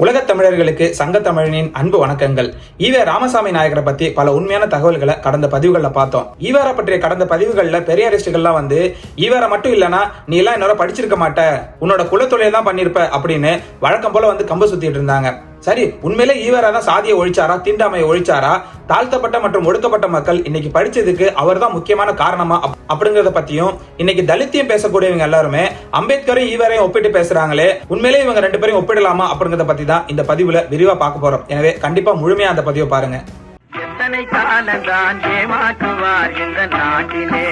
உலகத் தமிழர்களுக்கு சங்க தமிழனின் அன்பு வணக்கங்கள். ஈவே ராமசாமி நாயகரை பத்தி பல உண்மையான தகவல்களை கடந்த பதிவுகளில் பார்த்தோம். ஈவாரை பற்றிய கடந்த பதிவுகளில் பெரியாரிஸ்டுகள்லாம் வந்து ஈவாரை மட்டும் இல்லனா நீ எல்லாம் என்னோட படிச்சிருக்க மாட்ட. உன்னோட குலத்தொழில் தான் பண்ணிருப்ப அப்படின்னு வழக்கம் போல வந்து கம்பு சுத்திட்டு இருந்தாங்க. சரி உண்மையிலே ஈவரா தான் சாதியை ஒழிச்சாரா தீண்டாமையை ஒழிச்சாரா? தாழ்த்தப்பட்ட மற்றும் ஒடுக்கப்பட்ட மக்கள் இன்னைக்கு படிச்சதுக்கு அவர் தான் முக்கியமான காரணமா? அப்- அப்படிங்கறத பத்தியும் இன்னைக்கு தலித்தையும் பேசக்கூடியவங்க எல்லாருமே அம்பேத்கரும் ஈவரையும் ஒப்பிட்டு பேசுறாங்களே உண்மையிலே இவங்க ரெண்டு பேரையும் ஒப்பிடலாமா? அப்படிங்கறத பத்தி தான் இந்த பதிவுல விரிவா பார்க்க போறோம். எனவே கண்டிப்பா முழுமையா அந்த பதிவை பாருங்க. எத்தனை காலந்தான் ஏமாற்றுவார் இந்த நாட்டிலே?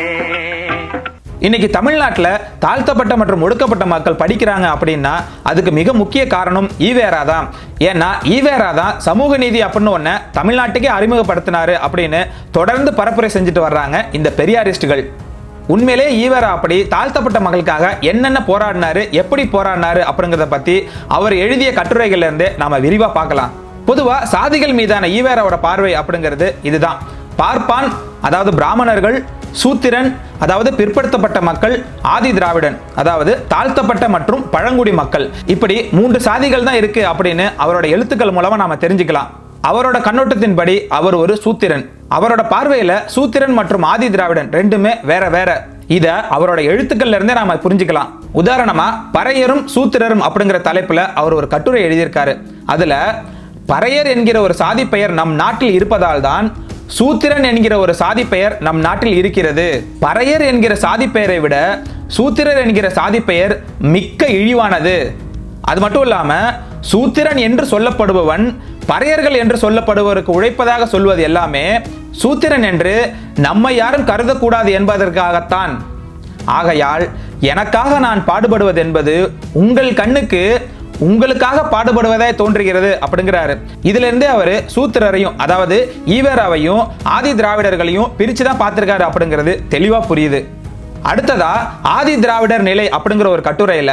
இன்னைக்கு தமிழ்நாட்டில் தாழ்த்தப்பட்ட மற்றும் ஒடுக்கப்பட்ட மக்கள் படிக்கிறாங்க அப்படின்னா அதுக்கு மிக முக்கிய காரணம் ஈவேரா தான். ஏன்னா ஈவேரா தான் சமூக நீதி அப்படின்னு ஒன்று தமிழ்நாட்டுக்கே அறிமுகப்படுத்தினாரு அப்படின்னு தொடர்ந்து பரப்புரை செஞ்சுட்டு வர்றாங்க இந்த பெரியாரிஸ்டுகள். உண்மையிலே ஈவேரா அப்படி தாழ்த்தப்பட்ட மக்களுக்காக என்னென்ன போராடினாரு எப்படி போராடினாரு அப்படிங்கிறத பத்தி அவர் எழுதிய கட்டுரைகள்ல இருந்து நாம விரிவா பார்க்கலாம். பொதுவா சாதிகள் மீதான ஈவேராவோட பார்வை அப்படிங்கிறது இதுதான். பார்ப்பான் அதாவது பிராமணர்கள் சூத்திரன் அதாவது பிற்படுத்தப்பட்ட மக்கள் ஆதி திராவிடன் அதாவது தாழ்த்தப்பட்ட மற்றும் பழங்குடி மக்கள். இப்படி மூன்று சாதிகள் தான் இருக்கு அப்படின்னு அவரோட எழுத்துக்கள் மூலமா நாம தெரிஞ்சுக்கலாம். அவரோட கண்ணோட்டத்தின்படி அவர் ஒரு சூத்திரன். அவரோட பார்வையில சூத்திரன் மற்றும் ஆதி திராவிடன் ரெண்டுமே வேற வேற. இத அவரோட எழுத்துக்கள்ல இருந்தே நாம புரிஞ்சுக்கலாம். உதாரணமா பறையரும் சூத்திரரும் அப்படிங்கிற தலைப்புல அவர் ஒரு கட்டுரை எழுதியிருக்காரு. அதுல பறையர் என்கிற ஒரு சாதி பெயர் நம் நாட்டில் இருப்பதால் தான் சூத்திரன் என்கிற ஒரு சாதி பெயர் நம் நாட்டில் இருக்கிறது. பறையர் என்கிற சாதி பெயரை விட சூத்திரர் என்கிற சாதி பெயர் மிக்க இழிவானது. அது மட்டும் இல்லாம சூத்திரன் என்று சொல்லப்படுபவன் பறையர்கள் என்று சொல்லப்படுபவருக்கு உழைப்பதாக சொல்வது எல்லாமே சூத்திரன் என்று நம்மை யாரும் கருதக்கூடாது என்பதற்காகத்தான். ஆகையால் எனக்காக நான் பாடுபடுவது என்பது உங்கள் கண்ணுக்கு உங்களுக்காக பாடுபடுவதாய் தோன்றுகிறது அப்படிங்கிறாரு. இதுல இருந்தே அவர் சூத்திரரையும் அதாவது ஈவேராவையும் ஆதி திராவிடர்களையும் பிரிச்சு தான் பார்த்திருக்காரு அப்படிங்கிறது தெளிவா புரியுது. அடுத்ததா ஆதி திராவிடர் நிலை அப்படிங்கிற ஒரு கட்டுரையில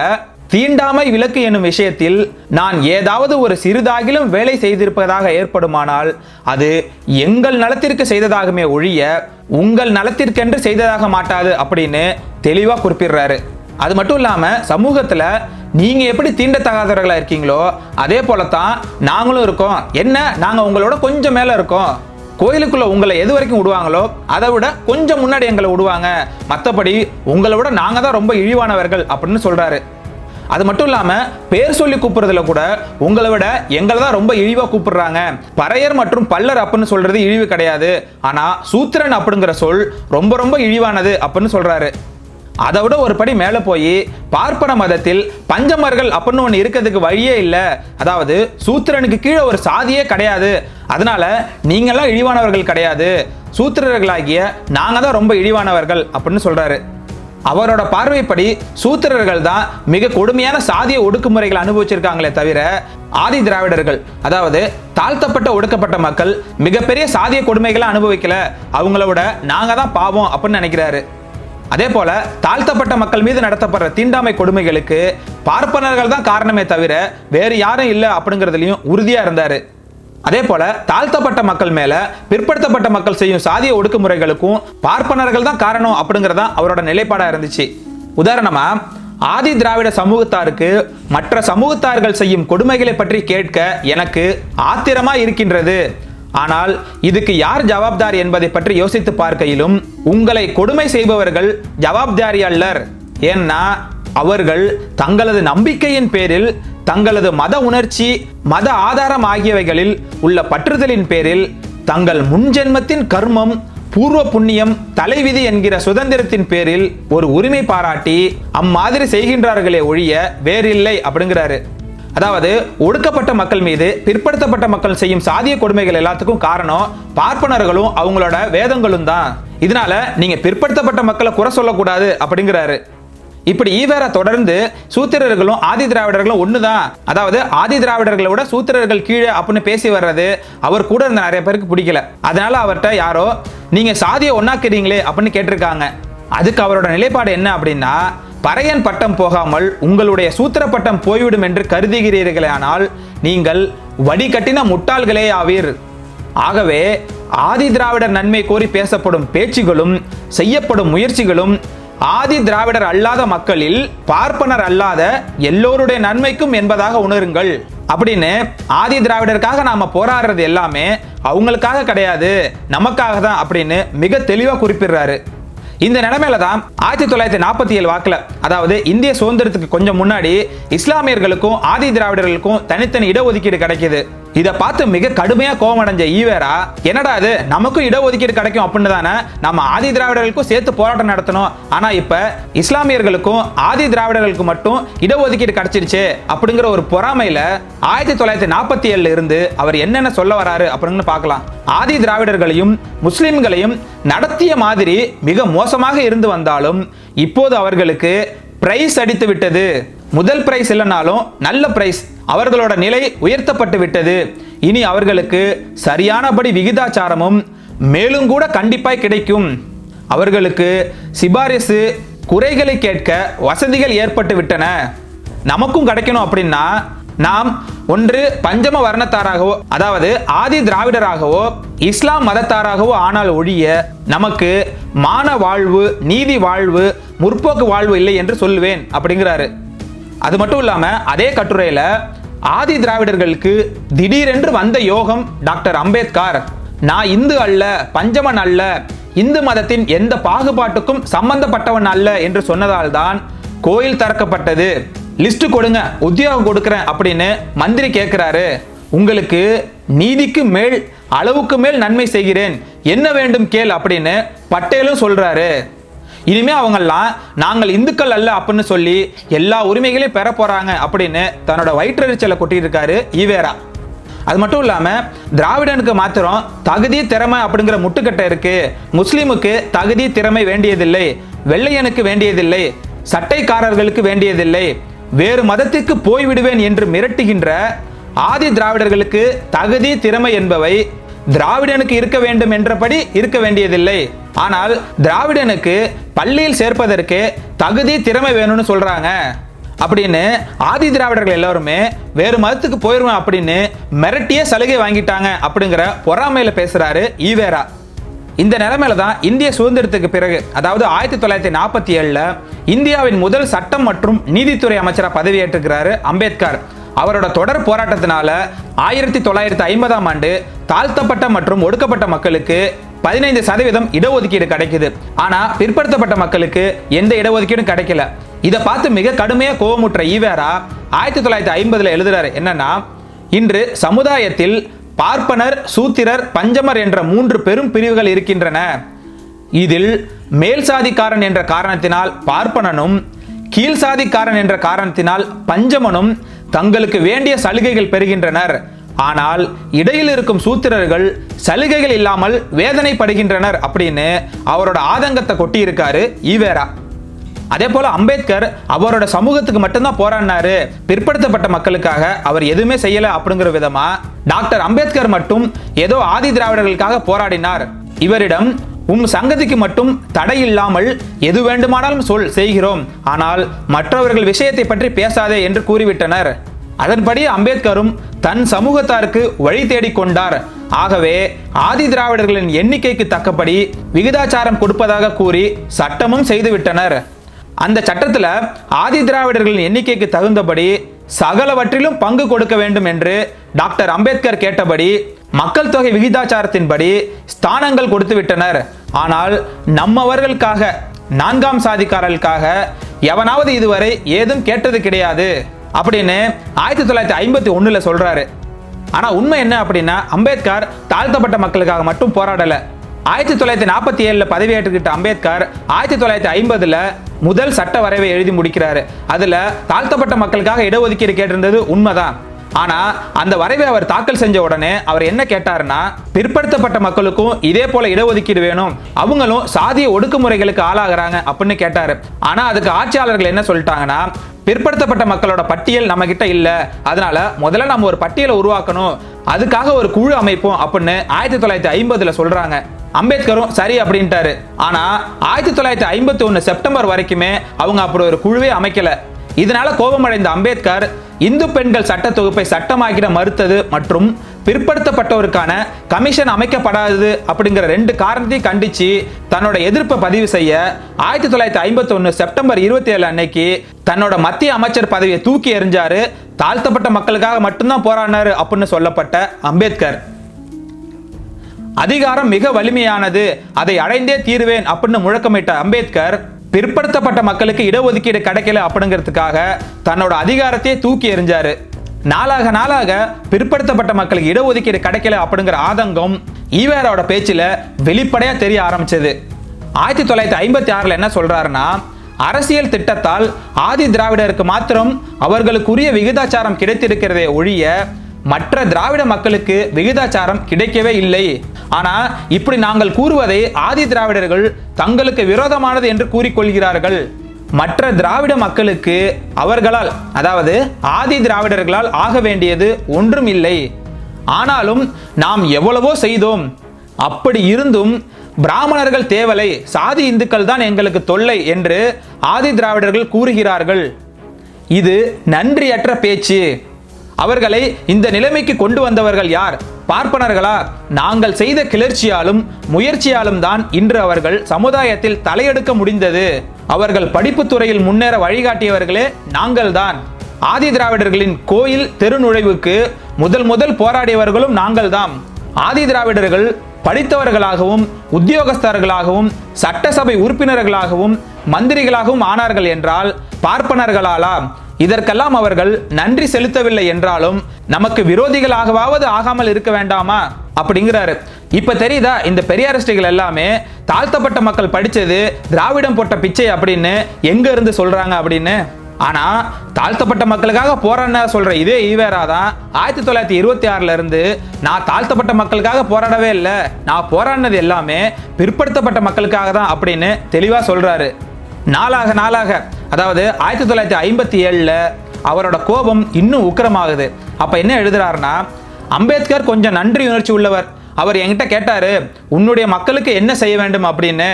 தீண்டாமை விலக்கு என்னும் விஷயத்தில் நான் ஏதாவது ஒரு சிறிதாகிலும் வேலை செய்திருப்பதாக ஏற்படுமானால் அது எங்கள் நலத்திற்கு செய்ததாகுமே ஒழிய உங்கள் நலத்திற்கென்று செய்ததாக மாட்டாது அப்படின்னு தெளிவா குறிப்பிடுறாரு. அது மட்டும் இல்லாம சமூகத்துல நீங்கள் எப்படி தீண்டத்தகாதவர்களாக இருக்கீங்களோ அதே போலத்தான் நாங்களும் இருக்கோம். என்ன? நாங்கள் உங்களோட கொஞ்சம் மேலே இருக்கோம். கோயிலுக்குள்ள உங்களை எது வரைக்கும் விடுவாங்களோ அதை விட கொஞ்சம் முன்னாடி எங்களை விடுவாங்க. மற்றபடி உங்களை விட நாங்கள் தான் ரொம்ப இழிவானவர்கள் அப்படின்னு சொல்கிறாரு அது மட்டும் இல்லாம பேர் சொல்லி கூப்பிடுறதுல கூட உங்களை விட எங்களை தான் ரொம்ப இழிவா கூப்பிடுறாங்க. பறையர் மற்றும் பல்லர் அப்படின்னு சொல்றது இழிவு கிடையாது. ஆனா சூத்திரன் அப்படிங்கிற சொல் ரொம்ப ரொம்ப இழிவானது அப்படின்னு சொல்றாரு. அதை விட ஒரு படி மேலே போய் பார்ப்பன மதத்தில் பஞ்சமர்கள் அப்படின்னு ஒன்று இருக்கிறதுக்கு வழியே இல்லை. அதாவது சூத்திரனுக்கு கீழே ஒரு சாதியே கிடையாது. அதனால நீங்களாம் இழிவானவர்கள் கிடையாது. சூத்திரர்களாகிய நாங்கள் தான் ரொம்ப இழிவானவர்கள் அப்படின்னு சொல்கிறாரு அவரோட பார்வைப்படி சூத்திரர்கள் தான் மிக கொடுமையான சாதிய ஒடுக்குமுறைகளை அனுபவிச்சிருக்காங்களே தவிர ஆதி திராவிடர்கள் அதாவது தாழ்த்தப்பட்ட ஒடுக்கப்பட்ட மக்கள் மிகப்பெரிய சாதிய கொடுமைகளை அனுபவிக்கல. அவங்கள விட நாங்கள் தான் பாவம் அப்படின்னு நினைக்கிறாரு. அதே போல தாழ்த்தப்பட்ட மக்கள் மீது நடத்தப்படுற தீண்டாமை கொடுமைகளுக்கு பார்ப்பனர்கள் தான் காரணமே தவிர வேறு யாரும் இல்லை அப்படிங்கிறதுலையும் உறுதியா இருந்தாரு. அதே போல தாழ்த்தப்பட்ட மக்கள் மேல பிற்படுத்தப்பட்ட மக்கள் செய்யும் சாதிய ஒடுக்குமுறைகளுக்கும் பார்ப்பனர்கள் தான் காரணம் அப்படிங்கறதா அவரோட நிலைப்பாடா இருந்துச்சு. உதாரணமா ஆதி திராவிட சமூகத்தாருக்கு மற்ற சமூகத்தார்கள் செய்யும் கொடுமைகளை பற்றி கேட்க எனக்கு ஆத்திரமா இருக்கின்றது. ஆனால் இதுக்கு யார் ஜவாப்தார் என்பதை பற்றி யோசித்து பார்க்கையிலும் உங்களை கொடுமை செய்பவர்கள் ஜவாப்தாரி அல்லர். ஏன்னா அவர்கள் தங்களது நம்பிக்கையின் பேரில் தங்களது மத உணர்ச்சி மத ஆதாரம் ஆகியவைகளில் உள்ள பற்றுதலின் பேரில் தங்கள் முன்ஜென்மத்தின் கர்மம் பூர்வ புண்ணியம் தலைவிதி என்கிற சுதந்திரத்தின் பேரில் ஒரு உரிமை பாராட்டி அம்மாதிரி செய்கின்றார்களே ஒழிய வேறில்லை அப்படிங்கிறாரு. அதாவது ஒடுக்கப்பட்ட மக்கள் மீது பிற்படுத்தப்பட்ட மக்கள் செய்யும் சாதிய கொடுமைகள் எல்லாத்துக்கும் காரணம் பார்ப்பனர்களும் அவங்களோட வேதங்களும் தான். இதனால நீங்க பிற்படுத்தப்பட்ட மக்களை குறை சொல்லக்கூடாது அப்படிங்கிறாரு. இப்படி ஈவேரா தொடர்ந்து சூத்திரர்களும் ஆதி திராவிடர்களும் ஒண்ணுதான். அதாவது ஆதி திராவிடர்களை விட சூத்திரர்கள் கீழே அப்படின்னு பேசி வர்றது அவர் கூட இருந்த நிறைய பேருக்கு பிடிக்கல. அதனால அவர்கிட்ட யாரோ நீங்க சாதியை ஒன்னாக்குறீங்களே அப்படின்னு கேட்டிருக்காங்க. அதுக்கு அவரோட நிலைப்பாடு என்ன அப்படின்னா பறையன் பட்டம் போகாமல் உங்களுடைய சூத்திர பட்டம் போய்விடும் என்று கருதுகிறீர்களானால் நீங்கள் வடிகட்டின முட்டாள்களே ஆவீர். ஆகவே ஆதி திராவிடர் நன்மை கோரி பேசப்படும் பேச்சுகளும் செய்யப்படும் முயற்சிகளும் ஆதி திராவிடர் அல்லாத மக்களில் பார்ப்பனர் அல்லாத எல்லோருடைய நன்மைக்கும் என்பதாக உணருங்கள். அப்படின்னு ஆதி திராவிடருக்காக நாம போராடுறது எல்லாமே அவங்களுக்காக கிடையாது நமக்காக தான் அப்படின்னு மிக தெளிவாக குறிப்பிடுறாரு. இந்த நிலைமையில தான் ஆயிரத்தி தொள்ளாயிரத்தி நாற்பத்தி ஏழு வாக்குல அதாவது இந்திய சுதந்திரத்துக்கு கொஞ்சம் முன்னாடி இஸ்லாமியர்களுக்கும் ஆதி திராவிடர்களுக்கும் தனித்தனி இடஒதுக்கீடு கிடைக்குது. இதை பார்த்து மிக கடுமையாக கோவம் அடைஞ்ச ஈவேரா என்னடா இது? நமக்கும் இடஒதுக்கீடு கிடைக்கும் அப்படின்னு தானே நம்ம ஆதி திராவிடர்களுக்கும் சேர்த்து போராட்டம் நடத்தணும். ஆனால் இப்போ இஸ்லாமியர்களுக்கும் ஆதி திராவிடர்களுக்கு மட்டும் இடஒதுக்கீடு கிடைச்சிருச்சு அப்படிங்கிற ஒரு பொறாமையில் ஆயிரத்தி தொள்ளாயிரத்தி நாற்பத்தி ஏழுல இருந்து அவர் என்னென்ன சொல்ல வராரு அப்படின்னு பார்க்கலாம். ஆதி திராவிடர்களையும் முஸ்லிம்களையும் நடத்திய மாதிரி மிக மோசமாக இருந்து வந்தாலும் இப்போது அவர்களுக்கு பிரைஸ் அடித்து விட்டது. முதல் பிரைஸ் இல்லைனாலும் நல்ல பிரைஸ் அவர்களோட நிலை உயர்த்தப்பட்டு விட்டது. இனி அவர்களுக்கு சரியானபடி விகிதாச்சாரமும் மேலும் கூட கண்டிப்பாய் கிடைக்கும். அவர்களுக்கு சிபாரிசு குறைகளை கேட்க வசதிகள் ஏற்பட்டு விட்டன. நமக்கும் கிடைக்கணும் அப்படின்னா நாம் ஒன்று பஞ்சம வர்ணத்தாராகவோ அதாவது ஆதி திராவிடராகவோ இஸ்லாம் மதத்தாராகவோ ஆனால் ஒழிய நமக்கு மான வாழ்வு நீதி வாழ்வு முற்போக்கு வாழ்வு இல்லை என்று சொல்லுவேன் அப்படிங்கிறாரு. அது மட்டும் இல்லாமல் அதே கட்டுரையில் ஆதி திராவிடர்களுக்கு திடீரென்று வந்த யோகம் டாக்டர் அம்பேத்கர். நான் இந்து அல்ல பஞ்சமன் அல்ல இந்து மதத்தின் எந்த பாகுபாட்டுக்கும் சம்பந்தப்பட்டவன் அல்ல என்று சொன்னதால் தான் கோயில் திறக்கப்பட்டது. லிஸ்ட் கொடுங்க உத்தியோகம் கொடுக்குறேன் அப்படின்னு மந்திரி கேட்குறாரு உங்களுக்கு நீதிக்கு மேல் அளவுக்கு மேல் நன்மை செய்கிறேன். என்ன வேண்டும் கேள் அப்படின்னு பட்டேலும் சொல்றாரு. இனிமே அவங்கெல்லாம் நாங்கள் இந்துக்கள் அல்ல அப்படின்னு சொல்லி எல்லா உரிமைகளையும் பெற போறாங்க அப்படின்னு தன்னோட வயிற்றெரிச்சலை கொட்டியிருக்காரு ஈவேரா. அது மட்டும் இல்லாமல் திராவிடனுக்கு மாத்திரம் தகுதி திறமை அப்படிங்கிற முட்டுக்கட்டை இருக்கு. முஸ்லீமுக்கு தகுதி திறமை வேண்டியதில்லை. வெள்ளையனுக்கு வேண்டியதில்லை. சட்டைக்காரர்களுக்கு வேண்டியதில்லை. வேறு மதத்திற்கு போய்விடுவேன் என்று மிரட்டுகின்ற ஆதி திராவிடர்களுக்கு தகுதி திறமை என்பவை திராவிடனுக்கு இருக்க வேண்டும் என்றபடி இருக்க வேண்டியதில்லை. ஆனால் திராவிடனுக்கு பள்ளியில் சேர்ப்பதற்கு தகுதி திறமை வேணும்னு சொல்றாங்க. அப்படின்னு ஆதி திராவிடர்கள் எல்லாருமே வேறு மதத்துக்கு போயிருவேன் அப்படின்னு மிரட்டிய சலுகை வாங்கிட்டாங்க அப்படிங்கிற பொறாமையில பேசுறாரு ஈவேரா. இந்த நிலைமையில தான் இந்திய சுதந்திரத்துக்கு பிறகு அதாவது ஆயிரத்தி தொள்ளாயிரத்தி நாற்பத்தி ஏழில் இந்தியாவின் முதல் சட்டம் மற்றும் நீதித்துறை அமைச்சராக பதவியேற்றுக்கிறாரு அம்பேத்கர். அவரோட தொடர் போராட்டத்தினால ஆயிரத்தி தொள்ளாயிரத்தி ஐம்பதாம் ஆண்டு தாழ்த்தப்பட்ட மற்றும் ஒடுக்கப்பட்ட மக்களுக்கு பதினைந்து சதவீதம் இடஒதுக்கீடு கிடைக்குது. ஆனா பிற்படுத்தப்பட்ட மக்களுக்கு எந்த இடஒதுக்கீடும் கிடைக்கல. இதை பார்த்து மிக கடுமையா கோவமுற்ற ஈவேரா ஆயிரத்தி தொள்ளாயிரத்தி ஐம்பதுல எழுதுறாரு. என்னன்னா இன்று சமுதாயத்தில் பார்ப்பனர் சூத்திரர் பஞ்சமர் என்ற மூன்று பெரும் பிரிவுகள் இருக்கின்றன. இதில் மேல் சாதிக்காரன் என்ற காரணத்தினால் பார்ப்பனனும் கீழ் சாதிக்காரன் என்ற காரணத்தினால் பஞ்சமனும் தங்களுக்கு வேண்டிய சலுகைகள் பெறுகின்றனர். ஆனால் இடையில் இருக்கும் சூத்திரர்கள் சலுகைகள் இல்லாமல் வேதனைப்படுகின்றனர் அப்படின்னு அவரோட ஆதங்கத்தை கொட்டியிருக்காரு ஈவேரா. அதே போல அம்பேத்கர் அவரோட சமூகத்துக்கு மட்டும்தான் போராடினாரு. பிற்படுத்தப்பட்ட மக்களுக்காக அவர் எதுவுமே செய்யல அப்படிங்கிற விதமா டாக்டர் அம்பேத்கர் மட்டும் ஏதோ ஆதி திராவிடர்களுக்காக போராடினார். இவரிடம் உம் சங்கதிக்கு மட்டும் தடை இல்லாமல் எது வேண்டுமானாலும் சொல் செய்கிறோம். ஆனால் மற்றவர்கள் விஷயத்தை பற்றி பேசாதே என்று கூறிவிட்டனர். அதன்படி அம்பேத்கரும் தன் சமூகத்தாருக்கு வழி தேடிக் கொண்டார். ஆகவே ஆதி திராவிடர்களின் எண்ணிக்கைக்கு தக்கபடி விகிதாச்சாரம் கொடுப்பதாக கூறி சட்டமும் செய்துவிட்டனர். அந்த சட்டத்தில் ஆதி திராவிடர்களின் எண்ணிக்கைக்கு தகுந்தபடி சகலவற்றிலும் பங்கு கொடுக்க வேண்டும் என்று டாக்டர் அம்பேத்கர் கேட்டபடி மக்கள் தொகை விகிதாச்சாரத்தின்படி ஸ்தானங்கள் கொடுத்து விட்டனர் ஆனால் நம்மவர்களுக்காக நான்காம் சாதிக்காரர்களுக்காக எவனாவது இதுவரை ஏதும் கேட்டது கிடையாது அப்படின்னு ஆயிரத்தி தொள்ளாயிரத்தி ஐம்பத்தி ஒன்றில் சொல்கிறாரு ஆனால் உண்மை என்ன அப்படின்னா அம்பேத்கர் தாழ்த்தப்பட்ட மக்களுக்காக மட்டும் போராடலை. ஆயிரத்தி தொள்ளாயிரத்தி நாற்பத்தி ஏழில் பதவியேற்றுக்கிட்ட அம்பேத்கர் ஆயிரத்தி தொள்ளாயிரத்தி ஐம்பதில் முதல் சட்ட வரைவை எழுதி முடிக்கிறாரு. அதில் தாழ்த்தப்பட்ட மக்களுக்காக இடஒதுக்கீடு கேட்டிருந்தது உண்மைதான். ஆனா அந்த வரைவை அவர் தாக்கல் செஞ்ச உடனே அவர் என்ன கேட்டாருன்னா பிற்படுத்தப்பட்ட மக்களுக்கும் இதே போல இடஒதுக்கீடு வேணும். அவங்களும் சாதிய ஒடுக்குமுறைகளுக்கு ஆளாகிறாங்க அப்படின்னு கேட்டாரு. ஆனா அதுக்கு ஆட்சியாளர்கள் என்ன சொல்லிட்டாங்கன்னா பிற்படுத்தப்பட்ட மக்களோட பட்டியல் நம்ம கிட்ட இல்ல. அதனால முதல்ல நம்ம ஒரு பட்டியலை உருவாக்கணும். அதுக்காக ஒரு குழு அமைப்போம் அப்படின்னு ஆயிரத்தி தொள்ளாயிரத்தி ஐம்பதுல சொல்றாங்க. அம்பேத்கரும் சரி அப்படின்ட்டாரு. ஆனா ஆயிரத்தி தொள்ளாயிரத்தி ஐம்பத்தி ஒன்னு செப்டம்பர் வரைக்குமே அவங்க அப்படி ஒரு குழுவே அமைக்கல. இதனால கோபமடைந்த அம்பேத்கர் இந்து பெண்கள் சட்ட தொகுப்பை சட்டமாக்கிட மறுத்தது மற்றும் பிற்படுத்தப்பட்டோருக்கான கமிஷன் அமைக்கப்படாதது அப்படிங்கிற ரெண்டு காரணத்தையும் கண்டிச்சு தன்னோட எதிர்ப்பை பதிவு செய்ய ஆயிரத்தி தொள்ளாயிரத்தி ஐம்பத்தி ஒன்று செப்டம்பர் இருபத்தி ஏழு அன்னைக்கு தன்னோட மத்திய அமைச்சர் பதவியை தூக்கி எறிஞ்சாரு. தாழ்த்தப்பட்ட மக்களுக்காக மட்டும்தான் போராடினாரு அப்படின்னு சொல்லப்பட்ட அம்பேத்கர். அதிகாரம் மிக வலிமையானது. அதை அடைந்தே தீருவேன் அப்படின்னு முழக்கமிட்ட அம்பேத்கர் பிற்படுத்தப்பட்ட மக்களுக்கு இடஒதுக்கீடு கிடைக்கல அப்படிங்கிறதுக்காக தன்னோட அதிகாரத்தையே தூக்கி எறிஞ்சாரு. நாளாக நாளாக பிற்படுத்தப்பட்ட மக்களுக்கு இடஒதுக்கீடு கிடைக்கல அப்படிங்கிற ஆதங்கம் ஈவேராவோட பேச்சில் வெளிப்படையாக தெரிய ஆரம்பிச்சது. ஆயிரத்தி தொள்ளாயிரத்தி ஐம்பத்தி ஆறில் என்ன சொல்கிறாருன்னா அரசியல் திட்டத்தால் ஆதி திராவிடருக்கு மாத்திரம் அவர்களுக்குரிய விகிதாச்சாரம் கிடைத்திருக்கிறதே ஒழிய மற்ற திராவிட மக்களுக்கு விகிதாச்சாரம் கிடைக்கவே இல்லை. ஆனா இப்படி நாங்கள் கூறுவதை ஆதி திராவிடர்கள் தங்களுக்கு விரோதமானது என்று கூறிக்கொள்கிறார்கள். மற்ற திராவிட மக்களுக்கு அவர்களால் அதாவது ஆதி திராவிடர்களால் ஆக வேண்டியது ஒன்றும் இல்லை. ஆனாலும் நாம் எவ்வளவோ செய்தோம். அப்படி இருந்தும் பிராமணர்கள் தேவலை சாதி இந்துக்கள் தான் எங்களுக்கு தொல்லை என்று ஆதி திராவிடர்கள் கூறுகிறார்கள். இது நன்றியற்ற பேச்சு. அவர்களை இந்த நிலைமைக்கு கொண்டு வந்தவர்கள் யார்? பார்ப்பனர்களா? நாங்கள் செய்த கிளர்ச்சியாலும் முயற்சியாலும் தான் இன்று அவர்கள் சமுதாயத்தில் தலையெடுக்க முடிந்தது. அவர்கள் படிப்பு துறையில் முன்னேற வழிகாட்டியவர்களே நாங்கள்தான் ஆதி திராவிடர்களின் கோயில் தெரு நுழைவுக்கு முதல் முதல் போராடியவர்களும் நாங்கள்தான் ஆதி திராவிடர்கள் படித்தவர்களாகவும் உத்தியோகஸ்தர்களாகவும் சட்டசபை உறுப்பினர்களாகவும் மந்திரிகளாகவும் ஆனார்கள் என்றால் பார்ப்பனர்களாலா? இதற்கெல்லாம் அவர்கள் நன்றி செலுத்தவில்லை என்றாலும் நமக்கு விரோதிகளாகவாவது ஆகாமல் இருக்க வேண்டாமா? அப்படிங்கிறாரு. இப்ப தெரியுதா இந்த பெரியாரிஸ்டுகள் எல்லாமே தாழ்த்தப்பட்ட மக்கள் படிச்சது திராவிடம் போட்ட பிச்சை அப்படின்னு எங்க இருந்து சொல்றாங்க அப்படின்னு? ஆனா தாழ்த்தப்பட்ட மக்களுக்காக போராடின சொல்ற இதே ஈவேரா தான் ஆயிரத்தி தொள்ளாயிரத்தி இருபத்தி ஆறுல இருந்து நான் தாழ்த்தப்பட்ட மக்களுக்காக போராடவே இல்லை நான் போராடினது எல்லாமே பிற்படுத்தப்பட்ட மக்களுக்காக தான் அப்படின்னு தெளிவா சொல்றாரு. நாளாக நாளாக அதாவது ஆயிரத்தி தொள்ளாயிரத்தி ஐம்பத்தி ஏழில் அவரோட கோபம் இன்னும் உக்கிரமாகுது. அப்போ என்ன எழுதுறாருன்னா அம்பேத்கர் கொஞ்சம் நன்றி உணர்ச்சி உள்ளவர். அவர் என்கிட்ட கேட்டார் உன்னுடைய மக்களுக்கு என்ன செய்ய வேண்டும்? அப்படின்னு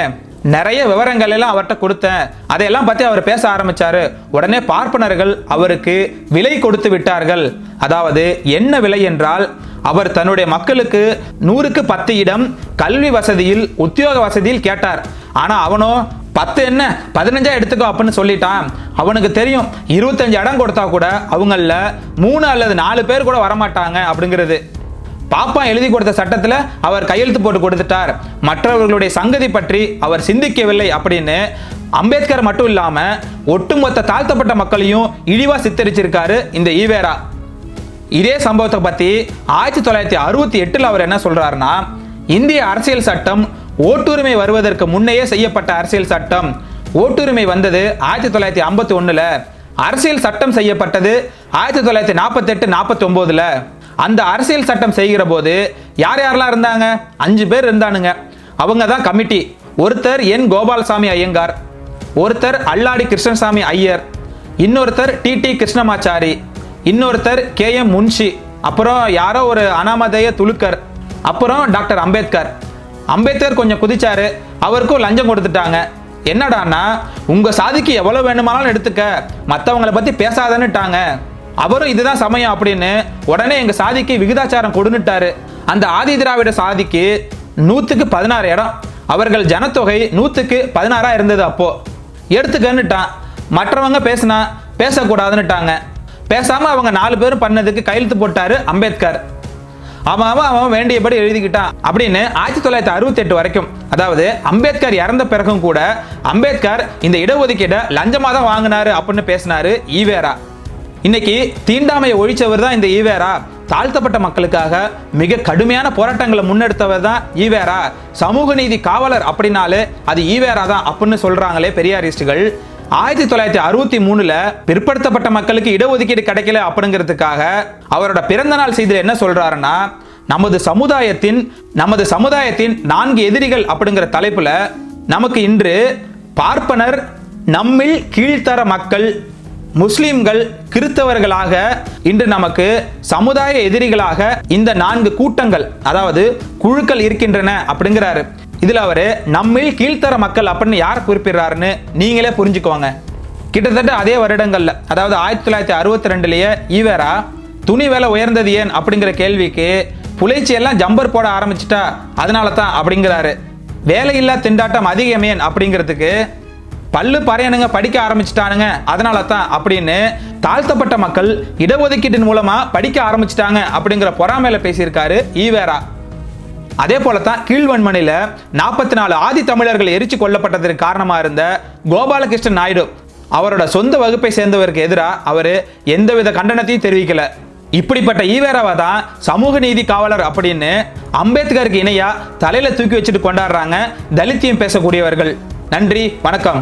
நிறைய விவரங்கள் எல்லாம் அவர்கிட்ட கொடுத்தேன். அதையெல்லாம் பற்றி அவர் பேச ஆரம்பித்தார் உடனே பார்ப்பனர்கள் அவருக்கு விலை கொடுத்து விட்டார்கள். அதாவது என்ன விலை என்றால் அவர் தன்னுடைய மக்களுக்கு நூறுக்கு பத்து இடம் கல்வி வசதியில் உத்தியோக வசதியில் கேட்டார். ஆனால் அவனோ பத்து என்ன? பதினஞ்சா எடுத்துக்கோ அப்படின்னு சொல்லிட்டான். அவனுக்கு தெரியும் இருபத்தஞ்சு இடம் கொடுத்தா கூட அவங்கள மூணு அல்லது நாலு பேர் கூட வரமாட்டாங்க அப்படிங்கிறது. பாப்பா எழுதி கொடுத்த சட்டத்தில் அவர் கையெழுத்து போட்டு கொடுத்துட்டார். மற்றவர்களுடைய சங்கதி பற்றி அவர் சிந்திக்கவில்லை அப்படின்னு அம்பேத்கர் மட்டும் இல்லாமல் ஒட்டுமொத்த தாழ்த்தப்பட்ட மக்களையும் இழிவாக சித்தரிச்சிருக்காரு இந்த ஈவேரா. இதே சம்பவத்தை பற்றி ஆயிரத்தி தொள்ளாயிரத்தி அறுபத்தி எட்டில் அவர் என்ன சொல்கிறாருன்னா இந்திய அரசியல் சட்டம் ஓட்டுரிமை வருவதற்கு முன்னையே செய்யப்பட்ட அரசியல் சட்டம். ஓட்டுரிமை வந்தது ஆயிரத்தி தொள்ளாயிரத்தி ஐம்பத்தி ஒன்றில் அரசியல் சட்டம் செய்யப்பட்டது ஆயிரத்தி தொள்ளாயிரத்தி நாற்பத்தி எட்டு நாற்பத்தி ஒம்போதில் அந்த அரசியல் சட்டம் செய்கிற போது யார் யாரெல்லாம் இருந்தாங்க? அஞ்சு பேர் இருந்தானுங்க. அவங்க தான் கமிட்டி. ஒருத்தர் என் கோபாலசாமி ஐயங்கார். ஒருத்தர் அல்லாடி கிருஷ்ணசாமி ஐயர். இன்னொருத்தர் டி டி கிருஷ்ணமாச்சாரி. இன்னொருத்தர் கே எம் முன்ஷி. அப்புறம் யாரோ ஒரு அனாமதேய துலுக்கர். அப்புறம் டாக்டர் அம்பேத்கர். அம்பேத்கர் கொஞ்சம் குதிச்சாரு. அவருக்கும் லஞ்சம் கொடுத்துட்டாங்க. என்னடான்னா உங்க சாதிக்கு எவ்வளவு வேணுமானாலும் எடுத்துக்க. மற்றவங்களை பத்தி பேசாதன்னுட்டாங்க. அவரும் இதுதான் சமயம் அப்படின்னு உடனே எங்க சாதிக்கு விகிதாச்சாரம் கொடுன்னுட்டாரு. அந்த ஆதி திராவிட சாதிக்கு நூத்துக்கு பதினாறு இடம். அவர்கள் ஜனத்தொகை நூத்துக்கு பதினாறா இருந்தது அப்போ. எடுத்துக்கன்னுட்டான். மற்றவங்க பேசினா பேசக்கூடாதுன்னுட்டாங்க. பேசாம அவங்க நாலு பேரும் பண்ணதுக்கு கையெழுத்து போட்டாரு அம்பேத்கர். அவன் அவன் அவன் வேண்டியபடி எழுதிக்கிட்டான் அப்படின்னு ஆயிரத்தி தொள்ளாயிரத்தி அறுபத்தி எட்டு வரைக்கும். அதாவது அம்பேத்கர் இறந்த பிறகும் கூட அம்பேத்கர் இந்த இடஒதுக்கீடை லஞ்சமாக தான் வாங்கினாரு அப்படின்னு பேசினாரு ஈவேரா. இன்னைக்கு தீண்டாமையை ஒழிச்சவர் தான் இந்த ஈவேரா. தாழ்த்தப்பட்ட மக்களுக்காக மிக கடுமையான போராட்டங்களை முன்னெடுத்தவர் தான் ஈவேரா. சமூக நீதி காவலர் அப்படின்னாலே அது ஈவேரா தான் அப்படின்னு சொல்றாங்களே பெரியாரிஸ்டுகள் ஆயிரத்தி தொள்ளாயிரத்தி அறுபத்தி மூணுல பிற்படுத்தப்பட்ட மக்களுக்கு இடஒதுக்கீடு கிடைக்கல அப்படிங்கிறதுக்காக அவரோட பிறந்த நாள் செய்தியில் என்ன சொல்றாருன்னா நமது சமுதாயத்தின் நமது சமுதாயத்தின் நான்கு எதிரிகள் அப்படிங்கிற தலைப்புல நமக்கு இன்று பார்ப்பனர் நம்மில் கீழ்த்தர மக்கள் முஸ்லிம்கள் கிறிஸ்தவர்களாக இன்று நமக்கு சமுதாய எதிரிகளாக இந்த நான்கு கூட்டங்கள் அதாவது குழுக்கள் இருக்கின்றன அப்படிங்கிறாரு. இதில் அவர் நம்மில் கீழ்த்தர மக்கள் அப்படின்னு யார் குறிப்பிடுறாருன்னு நீங்களே புரிஞ்சுக்குவாங்க கிட்டத்தட்ட அதே வருடங்களில் அதாவது ஆயிரத்தி தொள்ளாயிரத்தி அறுபத்தி ரெண்டுலேயே ஈவேரா துணி விலை உயர்ந்தது ஏன்? அப்படிங்கிற கேள்விக்கு புலைச்சி எல்லாம் ஜம்பர் போட ஆரம்பிச்சிட்டா அதனால தான் அப்படிங்கிறாரு. வேலையில்லா திண்டாட்டம் அதிகமேன் அப்படிங்கிறதுக்கு பல்லு பறையனுங்க படிக்க ஆரம்பிச்சிட்டானுங்க அதனால தான் அப்படின்னு தாழ்த்தப்பட்ட மக்கள் இடஒதுக்கீட்டின் மூலமா படிக்க ஆரம்பிச்சிட்டாங்க அப்படிங்கிற பொறாமையில பேசியிருக்காரு ஈவேரா. அதே போலத்தான் கீழ்வன்மனையில் நாற்பத்தி நாலு ஆதி தமிழர்கள் எரிச்சு கொல்லப்பட்டதற்கு காரணமாக இருந்த கோபாலகிருஷ்ணன் நாயுடு. அவரோட சொந்த வகுப்பை சேர்ந்தவருக்கு எதிராக அவர் எந்தவித கண்டனத்தையும் தெரிவிக்கல. இப்படிப்பட்ட ஈவேராவை தான் சமூக நீதி காவலர் அப்படின்னு அம்பேத்கருக்கு இணையா தலையில தூக்கி வச்சுட்டு கொண்டாடுறாங்க. தலித்தியம் பேசக்கூடியவர்கள். நன்றி வணக்கம்.